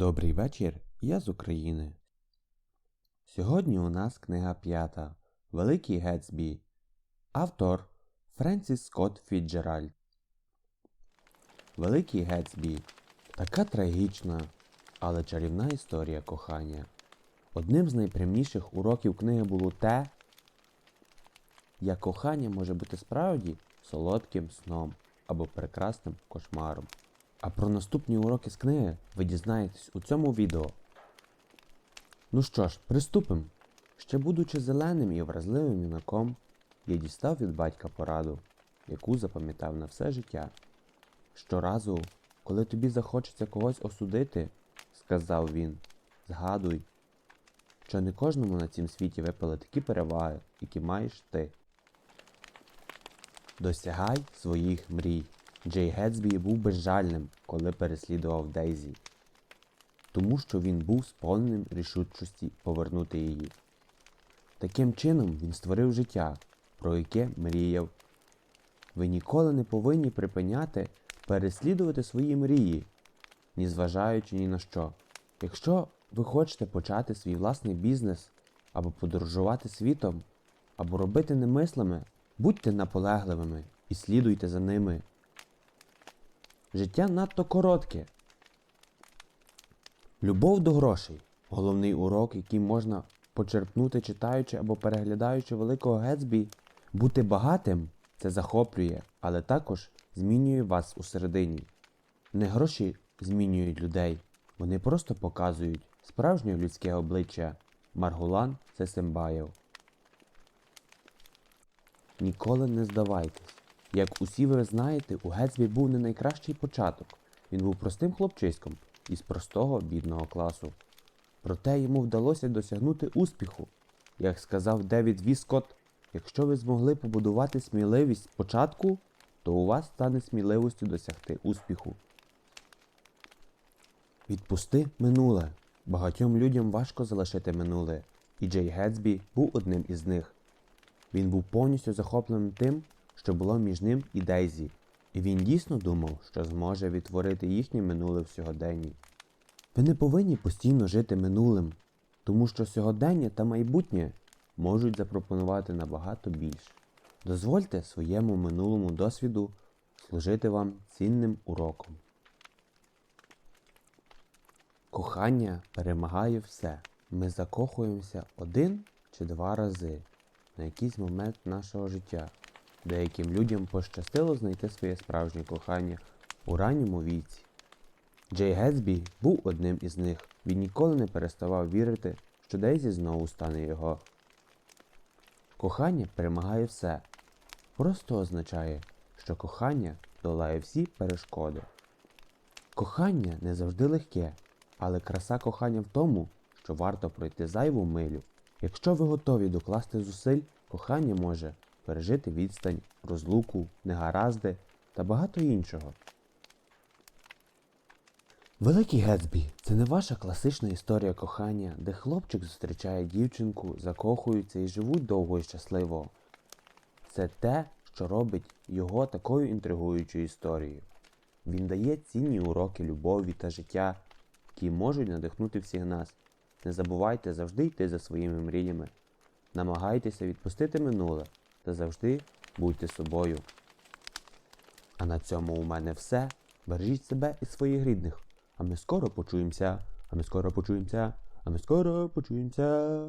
Добрий вечір, я з України. Сьогодні у нас книга п'ята Великий Гетсбі. Автор Френсіс Скотт Фіджеральд. Великий Гетсбі. Така трагічна, але чарівна історія кохання. Одним з найпрямніших уроків книги було те, як кохання може бути справді солодким сном або прекрасним кошмаром. А про наступні уроки з книги ви дізнаєтесь у цьому відео. Ну що ж, приступимо. Ще будучи зеленим і вразливим юнаком, я дістав від батька пораду, яку запам'ятав на все життя. Щоразу, коли тобі захочеться когось осудити, сказав він, згадуй, що не кожному на цім світі випали такі переваги, які маєш ти. Досягай своїх мрій. Джей Гетсбі був безжальним, коли переслідував Дейзі, тому що він був сповненим рішучості повернути її. Таким чином він створив життя, про яке мріяв. Ви ніколи не повинні припиняти переслідувати свої мрії, ні зважаючи ні на що. Якщо ви хочете почати свій власний бізнес, або подорожувати світом, або робити немислими, будьте наполегливими і слідуйте за ними. Життя надто коротке. Любов до грошей головний урок, який можна почерпнути, читаючи або переглядаючи великого Гетсбі. Бути багатим це захоплює, але також змінює вас усередині. Не гроші змінюють людей, вони просто показують справжнє людське обличчя. Маргулан Сесембаєв. Ніколи не здавайтесь. Як усі ви знаєте, у Гетсбі був не найкращий початок. Він був простим хлопчиськом із простого бідного класу. Проте йому вдалося досягнути успіху. Як сказав Девід Віскотт, якщо ви змогли побудувати сміливість спочатку, то у вас стане сміливостю досягти успіху. Відпусти минуле. Багатьом людям важко залишити минуле, і Джей Гетсбі був одним із них. Він був повністю захопленим тим, що було між ним і Дейзі, і він дійсно думав, що зможе відтворити їхнє минуле в сьогоденні. Ви не повинні постійно жити минулим, тому що сьогодення та майбутнє можуть запропонувати набагато більше. Дозвольте своєму минулому досвіду служити вам цінним уроком. Кохання перемагає все. Ми закохуємося один чи два рази на якийсь момент нашого життя. Деяким людям пощастило знайти своє справжнє кохання у ранньому віці. Джей Гетсбі був одним із них. Він ніколи не переставав вірити, що Дейзі знову стане його. Кохання перемагає все. Просто означає, що кохання долає всі перешкоди. Кохання не завжди легке, але краса кохання в тому, що варто пройти зайву милю. Якщо ви готові докласти зусиль, кохання може пережити відстань, розлуку, негаразди та багато іншого. Великий Гетсбі це не ваша класична історія кохання, де хлопчик зустрічає дівчинку, закохуються і живуть довго і щасливо. Це те, що робить його такою інтригуючою історією. Він дає цінні уроки любові та життя, які можуть надихнути всіх нас. Не забувайте завжди йти за своїми мріями. Намагайтеся відпустити минуле та завжди будьте собою. А на цьому у мене все. Бережіть себе і своїх рідних. А ми скоро почуємося. А ми скоро почуємося. А ми скоро почуємося.